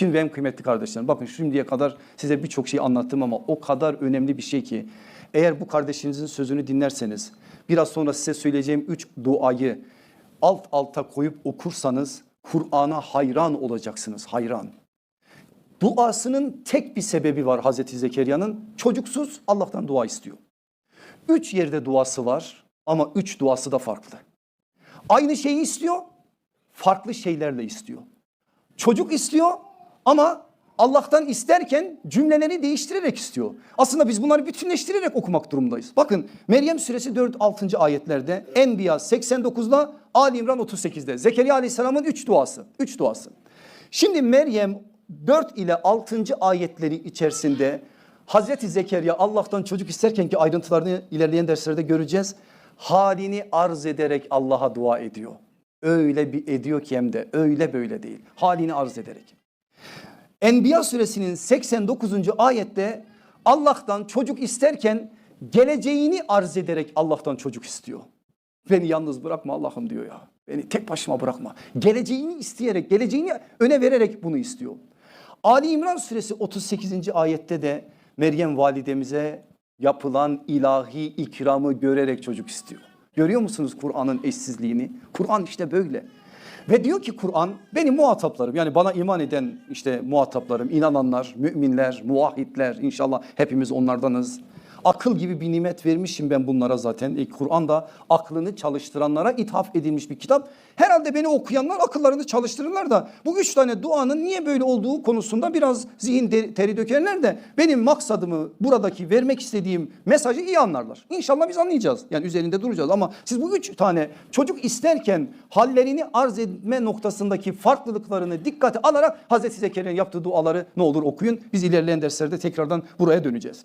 Şimdi benim kıymetli kardeşlerim bakın şimdiye kadar size birçok şey anlattım ama o kadar önemli bir şey ki eğer bu kardeşinizin sözünü dinlerseniz biraz sonra size söyleyeceğim üç duayı alt alta koyup okursanız Kur'an'a hayran olacaksınız hayran. Duasının tek bir sebebi var Hazreti Zekeriya'nın çocuksuz Allah'tan dua istiyor. Üç yerde duası var ama üç duası da farklı. Aynı şeyi istiyor farklı şeylerle istiyor. Çocuk istiyor ama Allah'tan isterken cümleleri değiştirerek istiyor. Aslında biz bunları bütünleştirerek okumak durumundayız. Bakın Meryem suresi 4 6. ayetlerde Enbiya 89'da Ali İmran 38'de Zekeriya aleyhisselamın 3 duası. 3 duası. Şimdi Meryem 4 ile 6. ayetleri içerisinde Hazreti Zekeriya Allah'tan çocuk isterken ki ayrıntılarını ilerleyen derslerde göreceğiz. Halini arz ederek Allah'a dua ediyor. Öyle bir ediyor ki hem de öyle böyle değil. Halini arz ederek. Enbiya suresinin 89. ayette Allah'tan çocuk isterken geleceğini arz ederek Allah'tan çocuk istiyor. Beni yalnız bırakma Allah'ım diyor ya. Beni tek başıma bırakma. Geleceğini isteyerek, geleceğini öne vererek bunu istiyor. Ali İmran suresi 38. ayette de Meryem validemize yapılan ilahi ikramı görerek çocuk istiyor. Görüyor musunuz Kur'an'ın eşsizliğini? Kur'an işte böyle. Ve diyor ki Kur'an benim muhataplarım yani bana iman eden işte muhataplarım, inananlar, müminler, muvahhidler inşallah hepimiz onlardanız. Akıl gibi bir nimet vermişim ben bunlara zaten. E, Kur'an da aklını çalıştıranlara ithaf edilmiş bir kitap. Herhalde beni okuyanlar akıllarını çalıştırırlar da bu üç tane duanın niye böyle olduğu konusunda biraz zihin de- teri dökerler de benim maksadımı buradaki vermek istediğim mesajı iyi anlarlar. İnşallah biz anlayacağız. Yani üzerinde duracağız ama siz bu üç tane çocuk isterken hallerini arz etme noktasındaki farklılıklarını dikkate alarak Hazreti Zekeriya'nın yaptığı duaları ne olur okuyun. Biz ilerleyen derslerde tekrardan buraya döneceğiz.